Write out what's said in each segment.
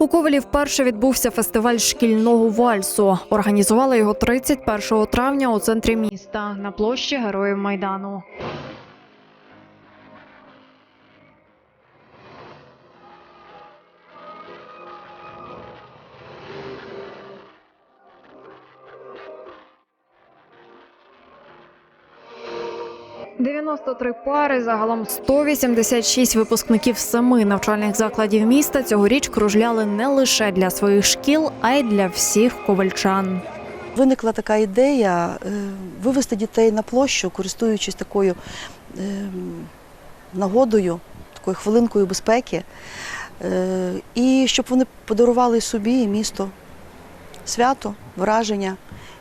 У Ковелі вперше відбувся фестиваль шкільного вальсу. Організували його 31 травня у центрі міста на площі Героїв Майдану. «93 пари, загалом 186 випускників семи навчальних закладів міста цьогоріч кружляли не лише для своїх шкіл, а й для всіх ковальчан. Виникла така ідея е, вивести дітей на площу, користуючись такою е, нагодою, такою хвилинкою безпеки, е, і щоб вони подарували собі і місто свято, враження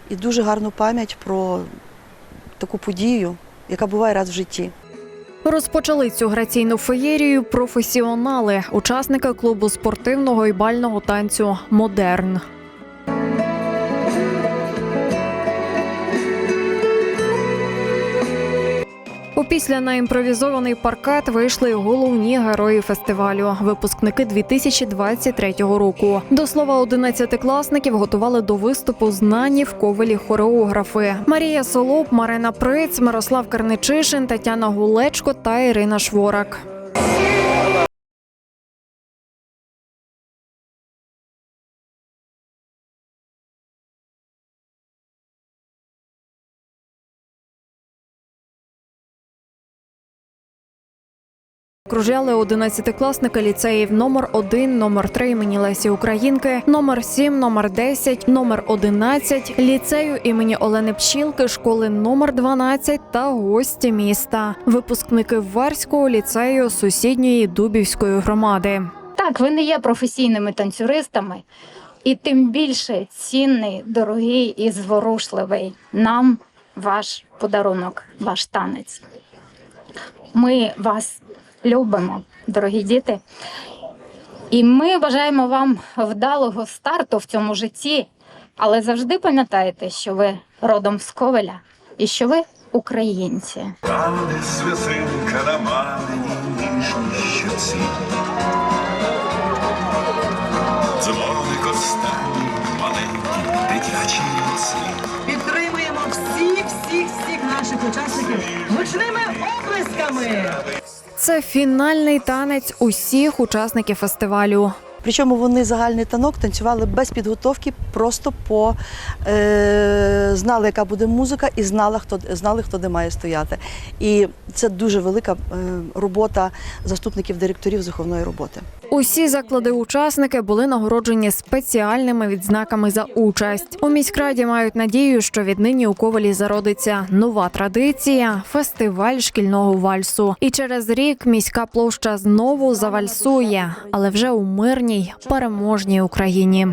і дуже гарну пам'ять про таку подію, яка буває раз в житті. Розпочали цю граційну феєрію професіонали, учасники клубу спортивного і бального танцю Модерн. Опісля на імпровізований паркет вийшли головні герої фестивалю, випускники 2023 року. До слова, одинадцятикласників готували до виступу знані в ковелі хореографи Марія Солоп, Марина Приц, Мирослав Карничишин, Тетяна Гулечко та Ірина Шворак. Кружляли одинадцятикласники ліцеїв номер 1, номер 3 імені Лесі Українки, номер 7, номер 10, номер 11, ліцею імені Олени Пчілки, школи номер 12 та гості міста, випускники Варського ліцею сусідньої Дубівської громади. Так, ви не є професійними танцюристами, і тим більше цінний, дорогий і зворушливий нам ваш подарунок, ваш танець. Ми вас любимо, дорогі діти. І ми бажаємо вам вдалого старту в цьому житті, але завжди пам'ятайте, що ви родом з Ковеля і що ви українці. Там, де сльозинка на мамині ніжній щоці. Дзвоник останній маленький дитячий руці. Підтримуємо всіх, всіх, всіх наших учасників гучними оплесками. Це фінальний танець усіх учасників фестивалю. Причому вони загальний танок танцювали без підготовки, просто по е, знали, яка буде музика, і знали, хто знали, хто де має стояти. І це дуже велика е, робота заступників директорів з виховної роботи. Усі заклади-учасники були нагороджені спеціальними відзнаками за участь. У міськраді мають надію, що віднині у Ковалі зародиться нова традиція фестиваль шкільного вальсу. І через рік міська площа знову завальсує, але вже у мирній переможній Україні.